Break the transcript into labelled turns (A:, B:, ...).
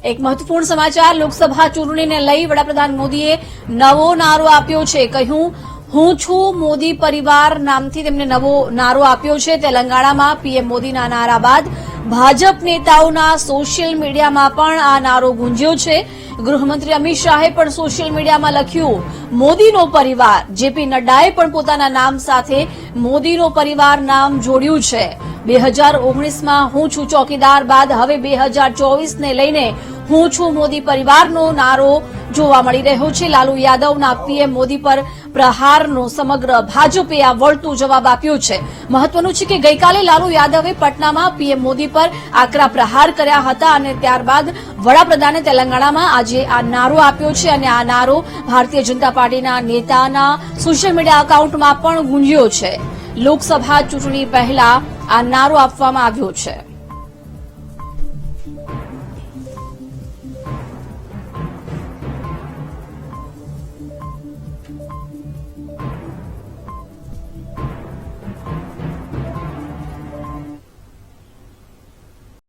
A: એક મહત્વપૂર્ણ સમાચાર, લોકસભા ચૂંટણીને લઈ વડાપ્રધાન મોદીએ નવો નારો આપ્યો છે. કહ્યું, હું છું મોદી પરિવાર નામથી તેમને નવો નારો આપ્યો છે. તેલંગાણામાં પીએમ મોદીના નારા બાદ ભાજપ નેતાઓના સોશિયલ મીડિયામાં પણ આ નારો ગુંજ્યો છે. ગૃહમંત્રી અમિત શાહે પણ સોશિયલ મીડિયામાં લખ્યું, મોદીનો પરિવાર. જેપી નડ્ડાએ પણ પોતાના નામ સાથે મોદીનો પરિવાર નામ જોડ્યું છે. બે હજાર ઓગણીસમાં હું છું ચોકીદાર બાદ હવે બે હજાર ચોવીસને લઈને હું છું મોદી પરિવારનો નારો જોવા મળી રહ્યો છે. લાલુ યાદવના પીએમ મોદી પર પ્રહારનો સમગ્ર ભાજપે આ વળતું જવાબ આપ્યો છે. મહત્વનું છે કે ગઈકાલે લાલુ યાદવે પટનામાં પીએમ મોદી પર આકરા પ્રહાર કર્યા હતા અને ત્યારબાદ વડાપ્રધાને તેલંગાણામાં આજે આ નારો આપ્યો છે અને આ નારો ભારતીય જનતા પાર્ટીના નેતાના સોશિયલ મીડિયા એકાઉન્ટમાં પણ ગુંજ્યો છે. લોકસભા ચૂંટણી પહેલા આ નારો આપવામાં આવ્યો છે.